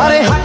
हरे हरे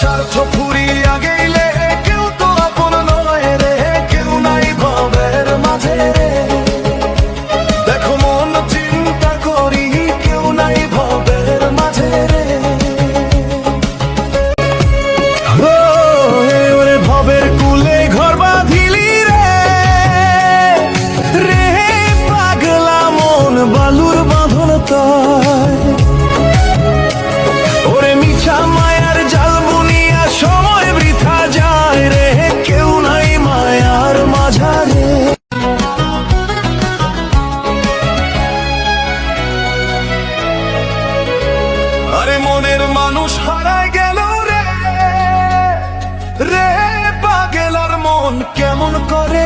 স্বার্থ ফুরিয়ে আগে করে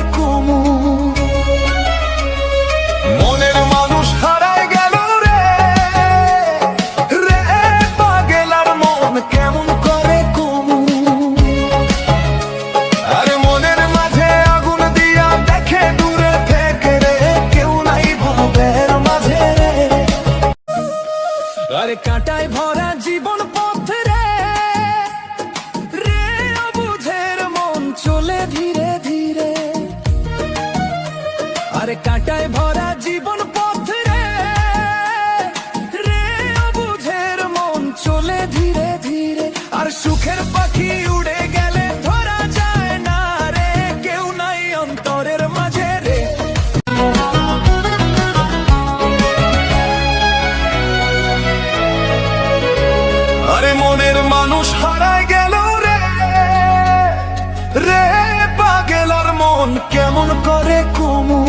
মানুষ হারাই গেল রে। রে পাগেলার মন কেমন করে কুমু?